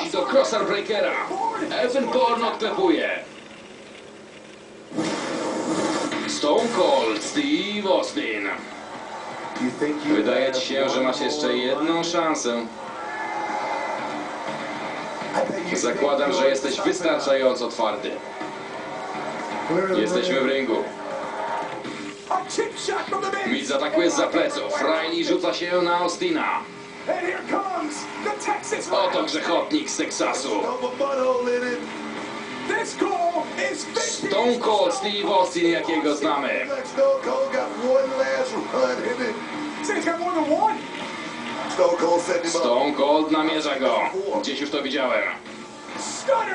Przechodzi do Crossar Breakera. Evan odklepuje. Stone Cold Steve Austin. Wydaje ci się, że masz jeszcze jedną szansę. Zakładam, że jesteś wystarczająco twardy. Jesteśmy w ringu. Miz atakuje z pleców. Riley rzuca się na Austina. Oto grzechotnik z Teksasu. Stone Cold Steve Austin, jakiego znamy. Stone Cold namierza go. Gdzieś już to widziałem.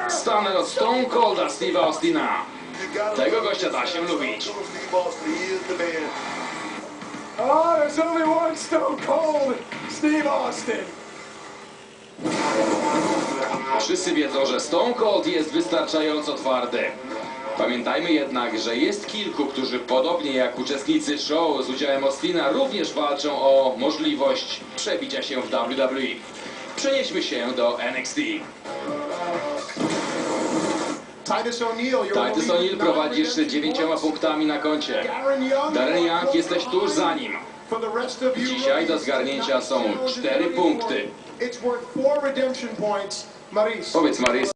Stunner. Od Stone Colda Steve'a Austina. Tego gościa da się lubić. Oh, there's only one Stone Cold, Steve Austin. Wszyscy wiedzą, że Stone Cold jest wystarczająco twardy. Pamiętajmy jednak, że jest kilku, którzy podobnie jak uczestnicy show z udziałem Austina również walczą o możliwość przebicia się w WWE. Przenieśmy się do NXT. Titus O'Neil, you're Titus O'Neil prowadzisz dziewięcioma punktami na koncie. Darren Young jesteś tuż za nim. Dzisiaj do zgarnięcia są cztery punkty. Powiedz Marys,